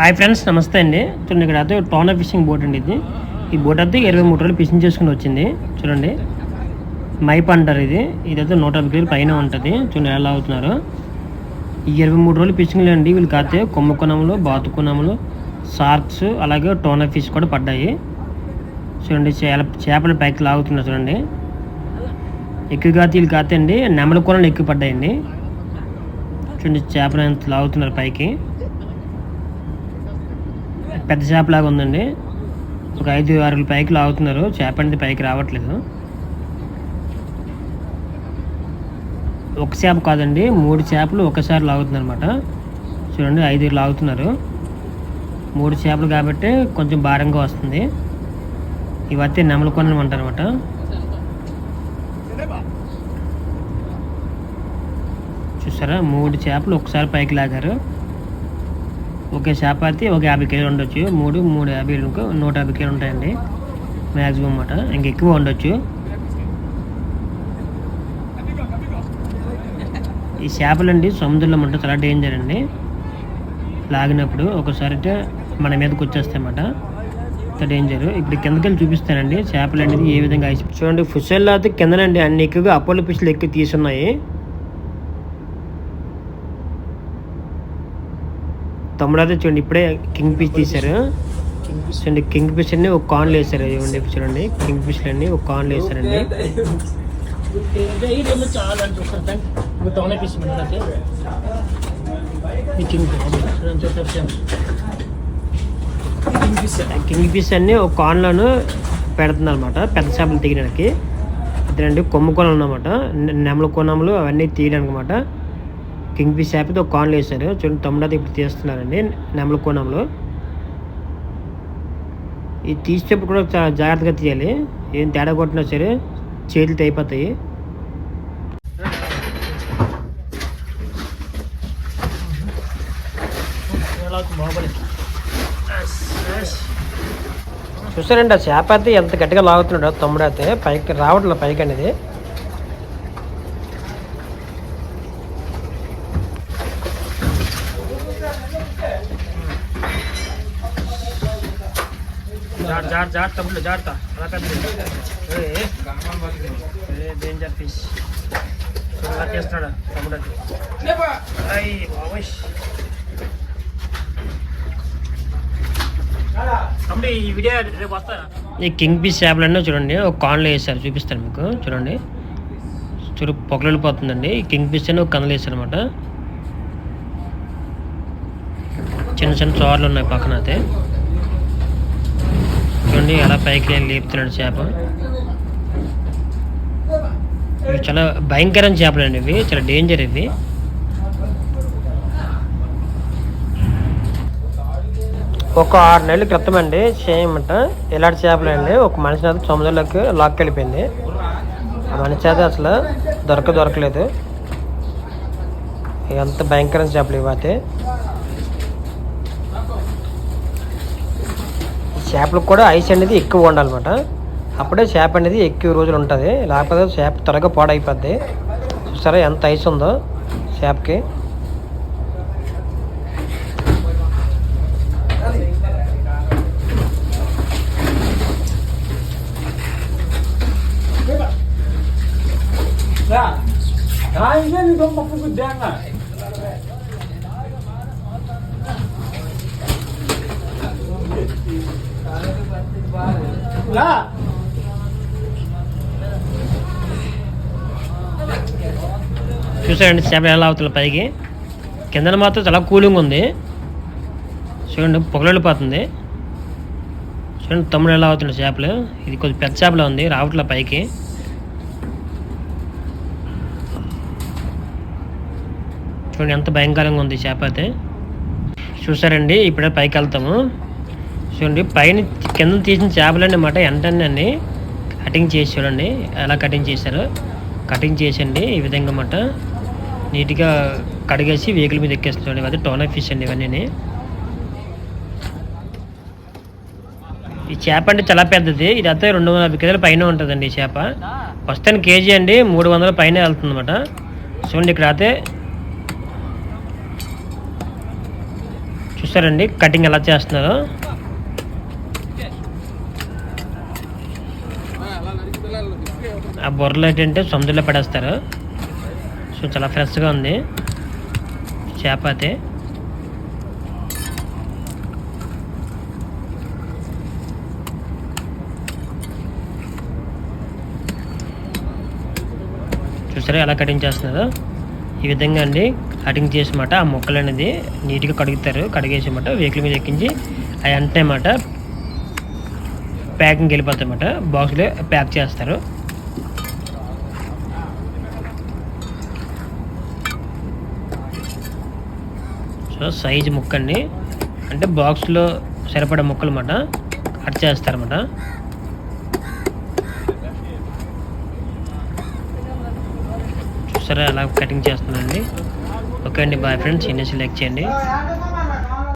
Hi friends నమస్తే అండి. చూడండి ఇక్కడ అయితే టోనా ఫిషింగ్ బోట్ అండి ఇది. ఈ బోట్ అయితే ఇరవై మూడు రోజులు ఫిషింగ్ చేసుకుని వచ్చింది. చూడండి మైప్ అంటారు ఇది. ఇదైతే నూట యాభై కేజీలు పైన ఉంటుంది. చూడండి ఎలా అవుతున్నారు. ఈ ఇరవై మూడు రోజులు ఫిషింగ్లు అండి. వీళ్ళు కాతే కొమ్మకొనములు బాతుకొనములు షార్క్స్ అలాగే టోనా ఫిష్ కూడా పడ్డాయి. చూడండి చేప చేపలు పైకి లాగుతున్నారు చూడండి. ఎక్కువగా వీళ్ళు కాతే అండి. నెమల కూరలు ఎక్కువ పడ్డాయండి. చూడండి చేపలు ఎంత లాగుతున్నారు పైకి. పెద్ద చేపలాగా ఉందండి. ఒక ఐదు ఆరు పైకి లాగుతున్నారు. చేప అనేది పైకి రావట్లేదు. ఒక చేప కాదండి. మూడు చేపలు ఒకసారి లాగుతున్నారు అనమాట చూడండి ఐదు లాగుతున్నారు. మూడు చేపలు కాబట్టి కొంచెం భారంగా వస్తుంది. ఇవైతే నెమలకొని అంటారు అనమాట చూసారా? మూడు చేపలు ఒకసారి పైకి లాగారు. ఒకే చేప ఒక యాభై కేజీలు ఉండొచ్చు మూడు మూడు యాభై నూట యాభై కేజీలు ఉంటాయండి. మ్యాక్సిమం అన్నమాట. ఇంకెక్కువ ఉండొచ్చు ఈ చేపలు అండి సముద్రంలో ఉంటే చాలా డేంజర్ అండి. లాగినప్పుడు ఒకసారి అయితే మన మీదకి వచ్చేస్తాయన్నమాట అంత డేంజర్ ఇప్పుడు కిందకి వెళ్ళి చూపిస్తానండి చేపలు అనేది ఏ విధంగా చూడండి ఫుషల్లో అయితే కిందనండి అన్ని ఎక్కువగా అపోలో ఫిష్లు ఎక్కువ తీసున్నాయి. తమ్ముడు అయితే చూడండి ఇప్పుడే కింగ్ ఫిష్ తీశారు. చూడండి కింగ్ ఫిష్ అన్ని ఒక కాన్లు వేసారు ఇవ్వండి చూడండి కింగ్ ఫిష్ అన్ని ఒక కాన్లు వేసారండి కింగ్ ఫిష్ అన్ని ఒక కాన్లోను పెడుతుంది అనమాట పెద్ద చేపలు తీయడానికి. అదేనండి కొమ్ము కొనలు అన్నమాట. నెమల కొనములు అవన్నీ తీయడానికి అనమాట కింగ్ ఫిష్ చేపతో కాన్లు వేశారు. చూడండి తమ్ముడు ఇప్పుడు తీస్తున్నారండి నెమల కోణంలో ఇది తీసేటప్పుడు కూడా చాలా జాగ్రత్తగా తీయాలి. ఏం తేడా కొట్టినా సరే చేతులు అయిపోతాయి. చూసారండి ఆ చేప అయితే ఎంత గట్టిగా లాగుతున్నాడో తమ్ముడు అయితే పైకి రావట్లేదు పైకి అనేది. జాగ్రత్త జార్ జార్ జాగ్రత్త అలా పెద్ద డేంజర్ ఫిష్ చేస్తున్నాడు తమ్ముడు అయ్యి బాబోయ్ ఈ వీడియో రేపు వస్తారా ఈ కింగ్ ఫిష్ చేపలన్నీ చూడండి ఒక కాన్లో వేసారు చూపిస్తాను మీకు చూడండి చూడు పొగలు ఈ కింగ్ పీస్ అని ఒక కందలు వేసారు అనమాట చిన్న చిన్న చోర్లు ఉన్నాయి పక్కన అయితే చూడండి ఎలా పైకి లేపుతున్నాడు చేప. ఇవి చాలా భయంకరమైన చేపలు అండి ఇవి చాలా డేంజర్ ఇవి. ఒక ఆరు నెలల క్రితం అండి చేయమంట ఇలాంటి చేపలు అండి ఒక మనిషి అయితే సముద్రంలోకి లాక్కెళ్ళిపోయింది ఆ మనిషి అయితే అసలు దొరక దొరకలేదు. ఎంత భయంకరమైన చేపలు ఇవైతే చేపలకు కూడా ఐస్ అనేది ఎక్కువ ఉండాలన్నమాట. అప్పుడే చేప అనేది ఎక్కువ రోజులు ఉంటుంది. లేకపోతే చేప త్వరగా పాడైపోద్ది. చూసారా ఎంత ఐస్ ఉందో చేపకి. Ah, చూసారండి చేపలు ఎలా అవుతుంది పైకి. కిందన మాత్రం చాలా కూలింగ్ ఉంది. చూడండి పొగలెళ్ళిపోతుంది. చూడండి తమ్ముడు ఎలా అవుతుంది చేపలు. ఇది కొంచెం పెద్ద చేపలా ఉంది రావట్లే పైకి. చూడండి ఎంత భయంకరంగా ఉంది చేప అయితే. చూసారండి ఇప్పుడే పైకి వెళ్తాము. చూడండి పైన కింద తీసిన చేపలండి అన్నమాట ఎంటండి కటింగ్ చేసి చూడండి ఎలా కటింగ్ చేశారు. కటింగ్ చేసండి ఈ విధంగా అన్నమాట. నీట్గా కడిగేసి వెహికల్ మీద ఎక్కేస్తుంది చూడండి అది టోనా ఫిష్ అండి ఇవన్నీ ఈ చేప అంటే చాలా పెద్దది ఇది అయితే రెండు వందల యాభై కేజీల పైన ఉంటుందండి ఈ చేప. ప్రస్తుతానికి కేజీ అండి మూడు వందల పైన వెళ్తుంది అనమాట చూడండి ఇక్కడ అయితే. చూసారండి కటింగ్ ఎలా చేస్తున్నారో. ఆ బొర్రలు ఏంటంటే సముద్రంలో పడేస్తారు. సో చాలా ఫ్రెష్గా ఉంది. చేప అయితే. చూసారా ఎలా కటింగ్ చేస్తున్నారో? ఈ విధంగా అండి కటింగ్ చేసి మాట ఆ ముక్కలు అనేది నీట్గా కడుగుతారు. కడిగేసి మాట వెహికల్ మీద ఎక్కించి అవి అంటే మాట ప్యాకింగ్ వెళ్ళిపోతాయి అన్నమాట బాక్స్లో ప్యాక్ చేస్తారు. సో సైజు ముక్క అండి అంటే బాక్స్లో సరిపడే ముక్కలు అన్నమాట కట్ చేస్తారన్నమాట. చూసారా ఎలా కటింగ్ చేస్తున్నానండి. ఓకే అండి బాయ్ ఫ్రెండ్స్. ఇన్ని సెలెక్ట్ చేయండి.